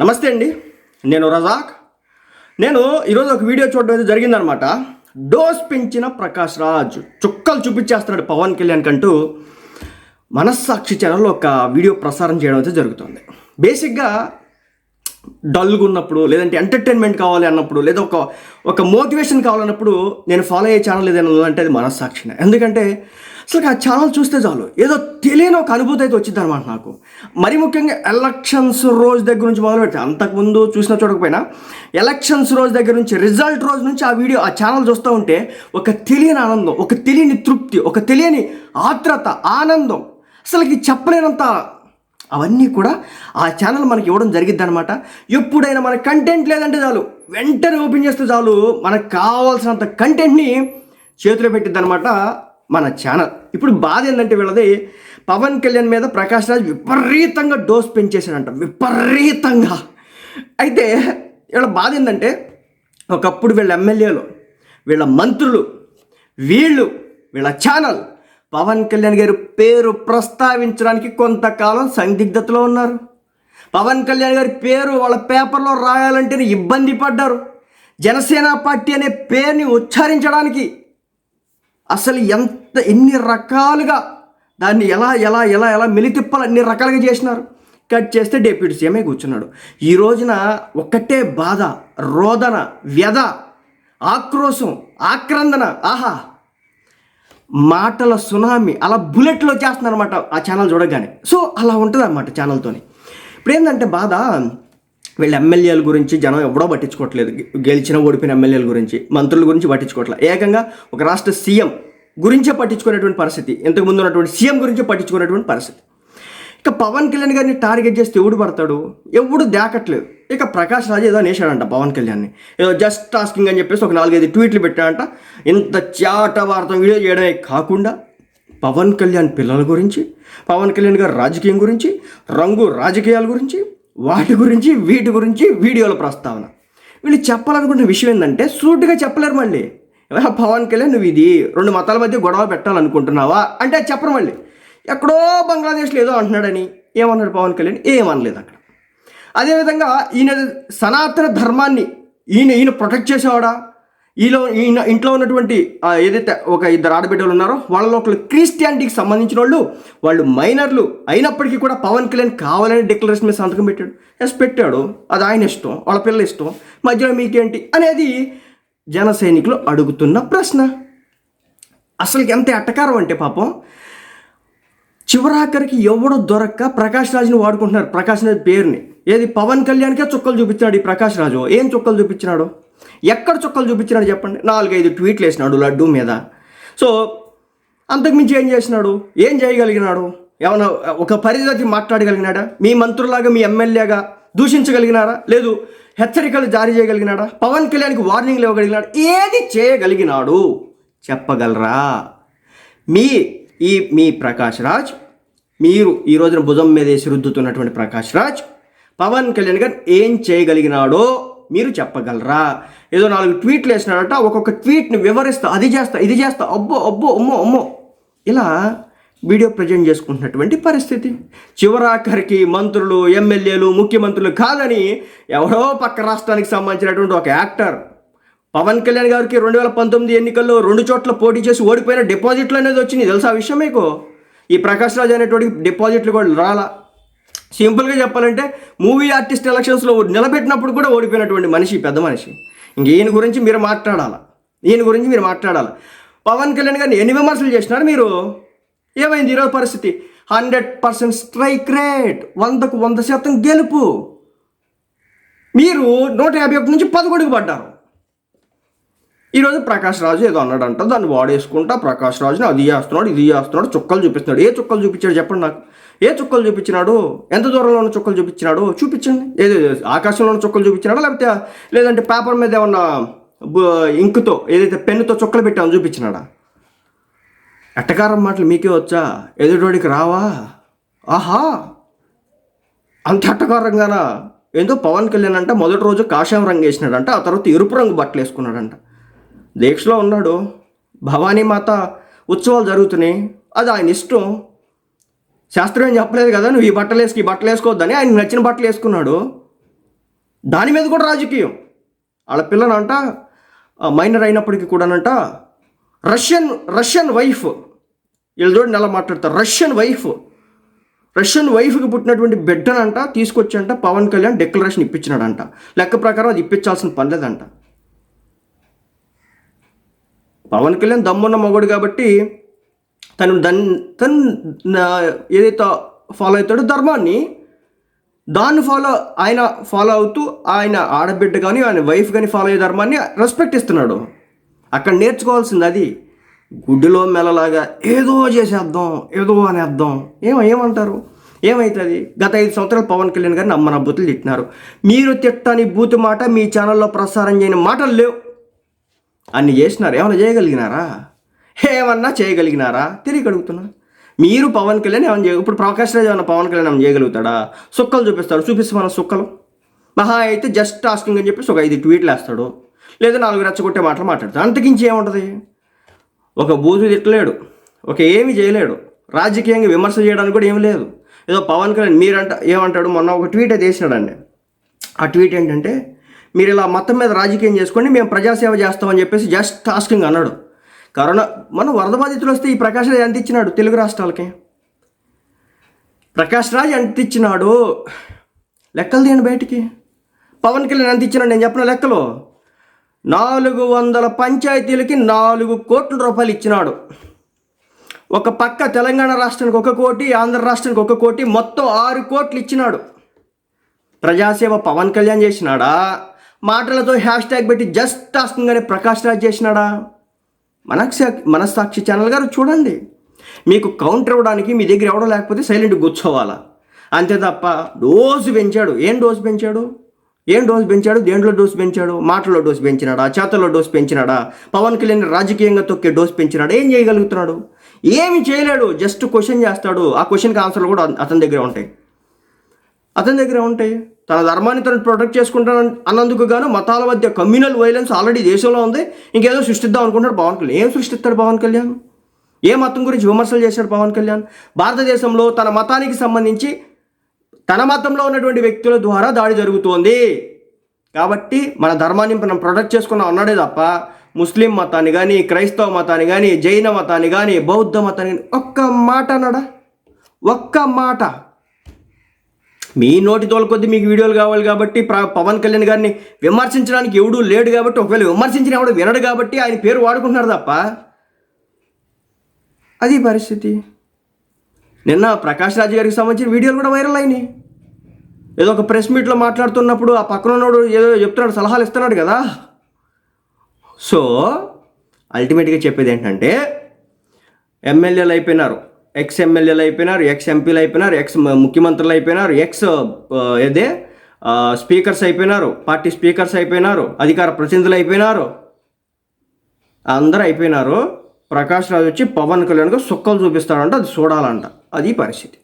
నమస్తే అండి. నేను రజాక్. నేను ఈరోజు ఒక వీడియో చూడడం అయితే జరిగిందనమాట. డోస్ పెంచిన ప్రకాష్ రాజ్ చుక్కలు చూపించేస్తున్నాడు పవన్ కళ్యాణ్ కంటూ మనస్సాక్షి ఛానల్లో ఒక వీడియో ప్రసారం చేయడం అయితే జరుగుతుంది. బేసిక్గా డల్గా ఉన్నప్పుడు లేదంటే ఎంటర్టైన్మెంట్ కావాలి అన్నప్పుడు లేదా ఒక ఒక మోటివేషన్ కావాలన్నప్పుడు నేను ఫాలో అయ్యే ఛానల్ ఏదైనా ఉందంటే అది మనస్సాక్షినే. ఎందుకంటే అసలు ఆ ఛానల్ చూస్తే చాలు. ఏదో తెలియని ఒక అనుభూతి అయితే వచ్చింది అనమాట నాకు. మరి ముఖ్యంగా ఎలక్షన్స్ రోజు దగ్గర నుంచి మొదలు మొదలుపెట్టి అంతకుముందు చూసిన చూడకపోయినా ఎలక్షన్స్ రోజు దగ్గర నుంచి రిజల్ట్ రోజు నుంచి ఆ వీడియో ఆ ఛానల్ చూస్తూ ఉంటే ఒక తెలియని ఆనందం ఒక తెలియని తృప్తి ఒక తెలియని ఆత్రత ఆనందం. అసలుకి చెప్పలేనంత అవన్నీ కూడా ఆ ఛానల్ మనకి ఇవ్వడం జరిగిద్ది అనమాట ఎప్పుడైనా మన కంటెంట్ లేదంటే చాలు. వెంటనే ఓపెన్ చేస్తే చాలు. మనకు కావాల్సినంత కంటెంట్ని చేతిలో పెట్టిద్ది అనమాట మన ఛానల్. ఇప్పుడు బాధ ఏంటంటే వీళ్ళది పవన్ కళ్యాణ్ మీద ప్రకాష్ రాజ్ విపరీతంగా డోస్ పెంచేశాడంట విపరీతంగా. అయితే వీళ్ళ బాధ ఏంటంటే ఒకప్పుడు వీళ్ళ ఎమ్మెల్యేలు వీళ్ళ మంత్రులు వీళ్ళు వీళ్ళ ఛానల్ పవన్ కళ్యాణ్ గారి పేరు ప్రస్తావించడానికి కొంతకాలం సందిగ్ధతలో ఉన్నారు. పవన్ కళ్యాణ్ గారి పేరు వాళ్ళ పేపర్లో రాయాలంటేనే ఇబ్బంది పడ్డారు. జనసేన పార్టీ అనే పేరుని ఉచ్చారించడానికి అసలు ఎంత ఎన్ని రకాలుగా దాన్ని ఎలా ఎలా ఎలా ఎలా మెలితిప్పాలి అన్ని రకాలుగా చేసినారు. కట్ చేస్తే డెప్యూటీ సీఎంఏ కూర్చున్నాడు. ఈ రోజున ఒక్కటే బాధ రోదన వ్యధ ఆక్రోశం ఆక్రందన ఆహా! మాటల సునామీ అలా బుల్లెట్లో చేస్తున్నారు అనమాట ఆ ఛానల్ చూడగానే. సో అలా ఉంటుంది అన్నమాట ఛానల్తోని. ఇప్పుడు ఏంటంటే బాధ వీళ్ళు ఎమ్మెల్యేల గురించి జనం ఎవడో పట్టించుకోవట్లేదు. గెలిచిన ఓడిపోయిన ఎమ్మెల్యేల గురించి మంత్రుల గురించి పట్టించుకోవట్లేదు ఏకంగా ఒక రాష్ట్ర సీఎం గురించే పట్టించుకునేటువంటి పరిస్థితి. ఇంతకు ముందు ఉన్నటువంటి సీఎం గురించే పట్టించుకునేటువంటి పరిస్థితి. ఇక పవన్ కళ్యాణ్ గారిని టార్గెట్ చేస్తే ఎవడు పడతాడు? ఎవడు దాకట్లేదు. ఇక ప్రకాష్ రాజ్ ఏదో అనేశాడంట పవన్ కళ్యాణ్ని. ఏదో జస్ట్ టాస్కింగ్ అని చెప్పేసి ఒక నాలుగైదు ట్వీట్లు పెట్టాడంట. ఇంత చాట వార్త వీడియో చేయడమే కాకుండా పవన్ కళ్యాణ్ పిల్లల గురించి పవన్ కళ్యాణ్ గారి రాజకీయం గురించి రంగు రాజకీయాల గురించి వాటి గురించి వీటి గురించి వీడియోల ప్రస్తావన. వీళ్ళు చెప్పాలనుకున్న విషయం ఏంటంటే సూటుగా చెప్పలేరు మళ్ళీ. పవన్ కళ్యాణ్ నువ్వు ఇది రెండు మతాల మధ్య గొడవ పెట్టాలనుకుంటున్నావా? అంటే అది చెప్పరు మళ్ళీ. ఎక్కడో బంగ్లాదేశ్లో ఏదో అంటున్నాడని ఏమన్నాడు పవన్ కళ్యాణ్? ఏమనలేదు అక్కడ. అదేవిధంగా ఈయన సనాతన ధర్మాన్ని ఈయన ఈయన ప్రొటెక్ట్ చేసేవాడా? ఈలో ఈయన ఇంట్లో ఉన్నటువంటి ఏదైతే ఒక ఇద్దరు ఆడబిడ్డలు ఉన్నారో వాళ్ళలో ఒకరు క్రిస్టియానిటీకి సంబంధించిన వాళ్ళు వాళ్ళు మైనర్లు అయినప్పటికీ కూడా పవన్ కళ్యాణ్ కావాలని డిక్లరేషన్ మీద సంతకం పెట్టాడు. ఎస్ పెట్టాడు. అది ఆయన ఇష్టం వాళ్ళ పిల్లల ఇష్టం. మధ్యలో మీకేంటి? అనేది జన సైనికులు అడుగుతున్న ప్రశ్న. అసలు ఎంత ఎట్టకారం అంటే పాపం చివరాఖరికి ఎవడు దొరక్క ప్రకాష్ రాజుని వాడుకుంటున్నారు? ప్రకాష్ రాజు పేరుని. ఏది పవన్ కళ్యాణ్కే చుక్కలు చూపించాడు ఈ ప్రకాష్ రాజు? ఏం చుక్కలు చూపించినాడు? ఎక్కడ చుక్కలు చూపించినాడు చెప్పండి? నాలుగైదు ట్వీట్లు వేసినాడు లడ్డు మీద. సో అంతకుమించి ఏం చేసినాడు? ఏం చేయగలిగినాడు? ఏమన్నా ఒక పరిధి మాట్లాడగలిగినాడా? మీ మంత్రులాగా మీ ఎమ్మెల్యేగా దూషించగలిగినారా? లేదు. హెచ్చరికలు జారీ చేయగలిగినాడా? పవన్ కళ్యాణ్కి వార్నింగ్లు ఇవ్వగలిగినాడు? ఏది చేయగలిగినాడు? చెప్పగలరా? మీ ఈ మీ ప్రకాష్ రాజ్ మీరు ఈ రోజున భుజం మీద వేసి రుద్దుతున్నటువంటి ప్రకాష్ రాజ్ పవన్ కళ్యాణ్ గారు ఏం చేయగలిగినాడో మీరు చెప్పగలరా? ఏదో నాలుగు ట్వీట్లు వేసినాడట ఒక్కొక్క ట్వీట్ని వివరిస్తా అది చేస్తా ఇది చేస్తా అబ్బో అబ్బో అమ్మో అమ్మో. ఇలా వీడియో ప్రజెంట్ చేసుకుంటున్నటువంటి పరిస్థితి. చివరాఖరికి మంత్రులు ఎమ్మెల్యేలు ముఖ్యమంత్రులు కాదని ఎవరో పక్క రాష్ట్రానికి సంబంధించినటువంటి ఒక యాక్టర్ పవన్ కళ్యాణ్ గారికి రెండు వేల పంతొమ్మిది ఎన్నికల్లో రెండు చోట్ల పోటీ చేసి ఓడిపోయిన డిపాజిట్లు అనేది వచ్చింది. తెలుసా విషయం మీకు? ఈ ప్రకాష్ రాజ్ అనేటువంటి డిపాజిట్లు కూడా రాలా. సింపుల్గా చెప్పాలంటే మూవీ ఆర్టిస్ట్ ఎలక్షన్స్లో నిలబెట్టినప్పుడు కూడా ఓడిపోయినటువంటి మనిషి పెద్ద మనిషి. ఇంక ఈయన గురించి మీరు మాట్లాడాలా? ఈయన గురించి మీరు మాట్లాడాలి? పవన్ కళ్యాణ్ గారిని ఎన్ని విమర్శలు చేసినారు మీరు? ఏమైంది ఈరోజు పరిస్థితి? Hundred percent strike rate. వందకు వంద శాతం గెలుపు. మీరు నూట యాభై ఒకటి నుంచి పదకొండుకు పడ్డారు. ఈరోజు ప్రకాష్ రాజు ఏదో అన్నాడంట. దాన్ని వాడేసుకుంటా ప్రకాష్ రాజుని అది చేస్తున్నాడు ఇది చేస్తున్నాడు చుక్కలు చూపిస్తున్నాడు. ఏ చుక్కలు చూపించాడు చెప్పండి నాకు? ఏ చుక్కలు చూపించినాడు? ఎంత దూరంలో ఉన్న చుక్కలు చూపించినాడు? చూపించండి. ఏదో ఆకాశంలో ఉన్న చుక్కలు చూపించినాడా? లేకపోతే లేదంటే పేపర్ మీద ఏమన్నా ఇంక్తో ఇంకుతో ఏదైతే పెన్నుతో చుక్కలు పెట్టామో చూపించినాడా? ఎట్టకారం మాటలు మీకే వచ్చా? ఎదుటోడికి రావా? ఆహా! అంత ఎట్టకారంగానా ఏందో పవన్ కళ్యాణ్ అంట మొదటి రోజు కాషాయం రంగు వేసినాడంట ఆ తర్వాత ఎరుపు రంగు బట్టలు వేసుకున్నాడంట. దీక్షలో ఉన్నాడు. భవానీ మాత ఉత్సవాలు జరుగుతున్నాయి. అది ఆయన ఇష్టం. శాస్త్రం ఏం చెప్పలేదు కదా నువ్వు ఈ బట్టలు వేసుకు ఈ బట్టలు వేసుకోవద్దని ఆయన నచ్చిన బట్టలు వేసుకున్నాడు. దాని మీద కూడా రాజకీయం. వాళ్ళ పిల్లనంట మైనర్ అయినప్పటికీ కూడానంట రష్యన్ రష్యన్ వైఫ్ వీళ్ళు చూడండి ఎలా మాట్లాడతారు? Russian wife. రష్యన్ వైఫ్కి పుట్టినటువంటి బిడ్డనంట తీసుకొచ్చంట పవన్ కళ్యాణ్ డిక్లరేషన్ ఇప్పించినాడంట. లెక్క ప్రకారం అది ఇప్పించాల్సిన పని లేదంట. పవన్ కళ్యాణ్ దమ్మున్న మగడు కాబట్టి తను దన్ తను ఏదైతే ఫాలో అవుతాడో ధర్మాన్ని దాన్ని ఫాలో ఆయన ఫాలో అవుతూ ఆయన ఆడబిడ్డ కానీ ఆయన వైఫ్ కానీ ఫాలో అయ్యే ధర్మాన్ని రెస్పెక్ట్ ఇస్తున్నాడు. అక్కడ నేర్చుకోవాల్సింది అది. గుడ్డులో మెల్లలాగా ఏదో చేసేద్దాం ఏదో అనేద్దాం. ఏమో ఏమంటారు? ఏమవుతుంది గత ఐదు సంవత్సరాలు పవన్ కళ్యాణ్ గారిని అమ్మన బూతులు తిట్టినారు. మీరు తిట్టని బూతు మాట మీ ఛానల్లో ప్రసారం చేయని మాటలు లేవు. అన్ని చేసినారు? ఏమైనా చేయగలిగినారా? ఏమన్నా చేయగలిగినారా? తిరిగి అడుగుతున్నా. మీరు పవన్ కళ్యాణ్ ఏమైనా చేయ ఇప్పుడు ప్రకాష్ రాజ్ ఏమన్నా పవన్ కళ్యాణ్ ఏమైనా చేయగలుగుతాడా? సుక్కలు చూపిస్తాడు. చూపిస్తామన్న సుక్కలు. మహా అయితే జస్ట్ టాస్కింగ్ అని చెప్పేసి ఒక ఐదు ట్వీట్లు వేస్తాడు. లేదా నాలుగు రెచ్చగొట్టే మాటలు మాట్లాడతాడు. అంతకించి ఏముంటుంది? ఒక బూజు తిట్టలేడు ఒక ఏమి చేయలేడు. రాజకీయంగా విమర్శ చేయడానికి కూడా ఏమి లేదు. ఏదో పవన్ కళ్యాణ్ మీరంట ఏమంటాడు మొన్న ఒక ట్వీట్ అయితే వేసినాడండి ఆ ట్వీట్ ఏంటంటే మీరు ఇలా మొత్తం మీద రాజకీయం చేసుకోండి మేము ప్రజాసేవ చేస్తామని చెప్పేసి జస్ట్ టాస్కింగ్ అన్నాడు. కరోనా మనం వరద బాధితులు వస్తే ఈ ప్రకాష్ రాజ్ ఎంత ఇచ్చినాడు తెలుగు రాష్ట్రాలకి? ప్రకాష్ రాజ్ ఎంత ఇచ్చినాడు? లెక్కలు తీయండి బయటికి. పవన్ కళ్యాణ్ ఎంత ఇచ్చినాడు నేను చెప్పిన లెక్కలు? నాలుగు వందల పంచాయతీలకి నాలుగు కోట్ల రూపాయలు ఇచ్చినాడు. ఒక పక్క తెలంగాణ రాష్ట్రానికి ఒక కోటి ఆంధ్ర రాష్ట్రానికి ఒక కోటి మొత్తం ఆరు కోట్లు ఇచ్చినాడు. ప్రజాసేవ పవన్ కళ్యాణ్ చేసినాడా? మాటలతో హ్యాష్ ట్యాగ్ పెట్టి జస్ట్ టాస్కింగ్ ప్రకాష్ రాజ్ చేసినాడా? మనసా మనస్సాక్షి ఛానల్ గారు చూడండి. మీకు కౌంటర్ ఇవ్వడానికి మీ దగ్గర ఎవడో లేకపోతే సైలెంట్ కూర్చోవాలా? అంతే తప్ప డోసు పెంచాడు. ఏం డోసు పెంచాడు? ఏం డోస్ పెంచాడు? దేంట్లో డోస్ పెంచాడు? మాటల్లో డోస్ పెంచినాడా? చేతల్లో డోస్ పెంచినాడా? పవన్ కళ్యాణ్ రాజకీయంగా తొక్కే డోస్ పెంచినాడు? ఏం చేయగలుగుతున్నాడు? ఏమి చేయలేడు. జస్ట్ క్వశ్చన్ చేస్తాడు. ఆ క్వశ్చన్కి ఆన్సర్లు కూడా అతని దగ్గర ఉంటాయి. అతని దగ్గర ఉంటాయి. తన ధర్మాన్ని తను ప్రొటెక్ట్ చేసుకుంటాను అన్నందుకు గాను మతాల మధ్య కమ్యూనల్ వైలెన్స్ ఆల్రెడీ దేశంలో ఉంది. ఇంకేదో సృష్టిద్దాం అనుకుంటాడు పవన్ కళ్యాణ్. ఏం సృష్టిస్తాడు పవన్ కళ్యాణ్? ఏ మతం గురించి విమర్శలు చేశాడు పవన్ కళ్యాణ్? భారతదేశంలో తన మతానికి సంబంధించి తన మతంలో ఉన్నటువంటి వ్యక్తుల ద్వారా దాడి జరుగుతోంది. కాబట్టి మన ధర్మాన్ని మనం ప్రొటెక్ట్ చేసుకున్నాం అన్నాడే తప్ప ముస్లిం మతాన్ని కానీ క్రైస్తవ మతాన్ని కానీ జైన మతాన్ని కానీ బౌద్ధ మతాన్ని కానీ ఒక్క మాట అన్నాడా? ఒక్క మాట. మీ నోటి తోలకొద్ది మీకు వీడియోలు కావాలి కాబట్టి పవన్ కళ్యాణ్ గారిని విమర్శించడానికి ఎవడూ లేడు కాబట్టి ఒకవేళ విమర్శించిన ఎవడు వినడు కాబట్టి ఆయన పేరు వాడుకుంటున్నారు తప్ప. అది పరిస్థితి. నిన్న ప్రకాష్ రాజ్ గారికి సంబంధించిన వీడియోలు కూడా వైరల్ అయినాయి. ఏదో ఒక ప్రెస్ మీట్లో మాట్లాడుతున్నప్పుడు ఆ పక్కన ఉన్నోడు ఏదో చెప్తున్నాడు సలహాలు ఇస్తున్నాడు కదా. సో అల్టిమేట్గా చెప్పేది ఏంటంటే ఎమ్మెల్యేలు అయిపోయినారు ఎక్స్ ఎమ్మెల్యేలు అయిపోయినారు ఎక్స్ ఎంపీలు అయిపోయినారు ఎక్స్ ముఖ్యమంత్రులు అయిపోయినారు ఎక్స్ ఏదే స్పీకర్స్ అయిపోయినారు పార్టీ స్పీకర్స్ అయిపోయినారు అధికార ప్రతినిధులు అయిపోయినారు. అందరూ అయిపోయినారు. ప్రకాష్ రాజు వచ్చి పవన్ కళ్యాణ్గా సుక్కలు చూపిస్తాడంట అది చూడాలంట. అది పరిస్థితి